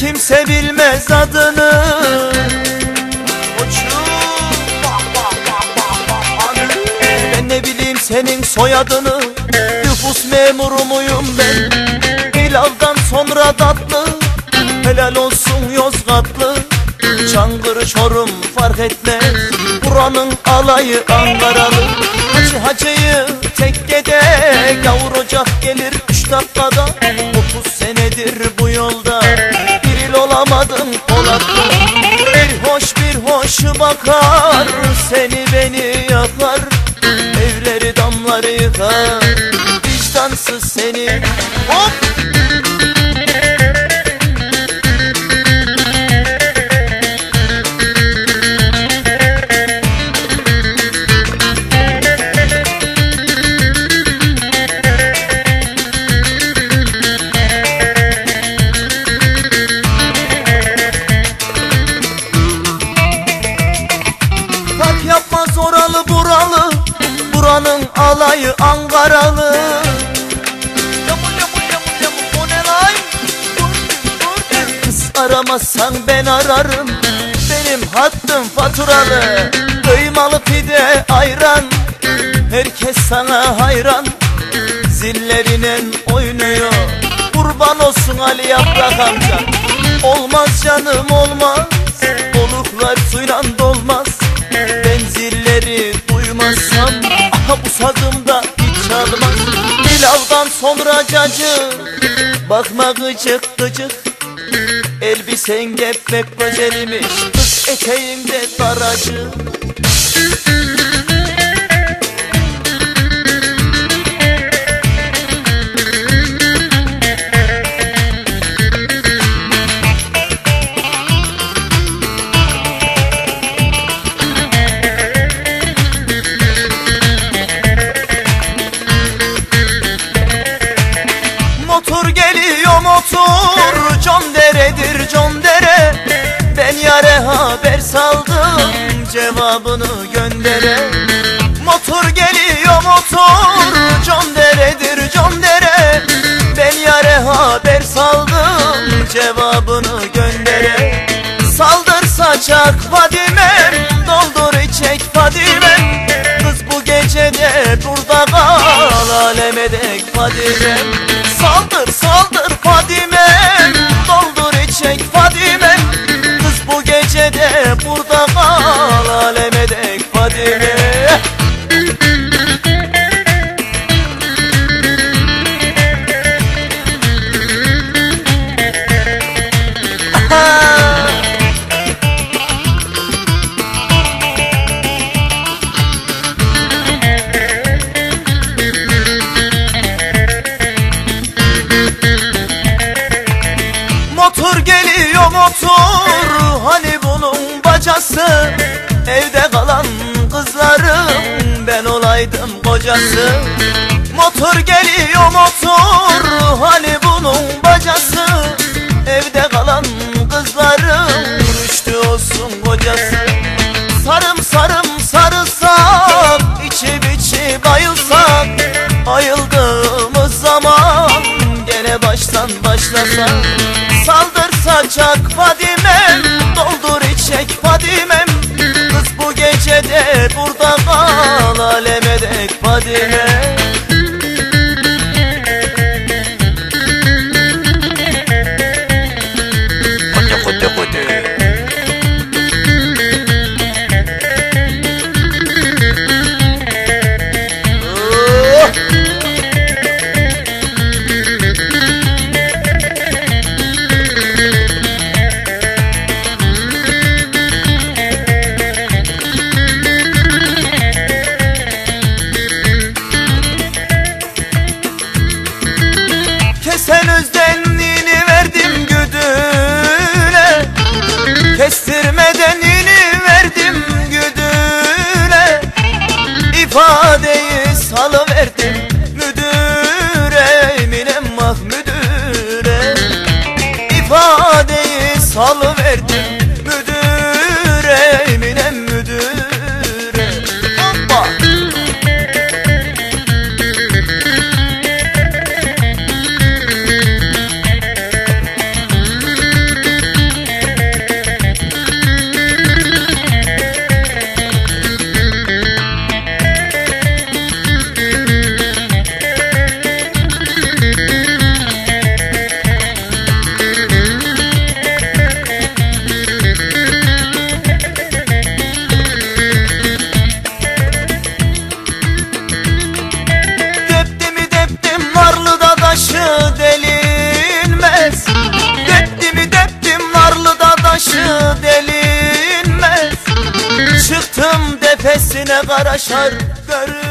kimse bilmez adını. Ben ne bileyim senin soyadını Nüfus memuru muyum ben? Hilal'dan sonra tatlı Helal olsun Yozgatlı. Çankırı Çorum fark etmez Buranın alayı Ankaralı. Hacı hacıyı tekkede Gavur ocak gelir üç dakikada hoş bakar Seni beni yakar Evleri damları yıkar Vicdansız seni Hop! Aramazsan ben ararım. Benim hattım faturalı. Kıymalı pide ayran. Herkes sana hayran. Zillerine oynuyor. Kurban olsun Ali Yaprak amca. Olmaz canım olmaz. Oluklar suyla dolmaz. Ben zilleri duymazsam Aha bu sazımda hiç çalmaz. Bilal'dan sonra cacı Bakma gıcık gıcık Elbisen gepmek güzelmiş Kız eteğinde daracı Cevabını göndere. Motor geliyor motor Con deredir con dere. Ben yare haber saldım Cevabını göndere. Saldır saçak Fadimem Doldur içek Fadimem Kız bu gecede burada kal Aleme dek Fadimem Evde kalan kızlarım. Ben olaydım kocası. Motor geliyor motor. Hani bunun bacası. Evde kalan kızlarım. Rüştü olsun kocası. Sarım sarım sarılsak içi biçi bayılsak. Ayıldığımız zaman Gene baştan başlasak. Saldır saçak Fadimem Doldur içek Fadimem gecede burada kal Aleme dek Fadimem tepesine kara şarkları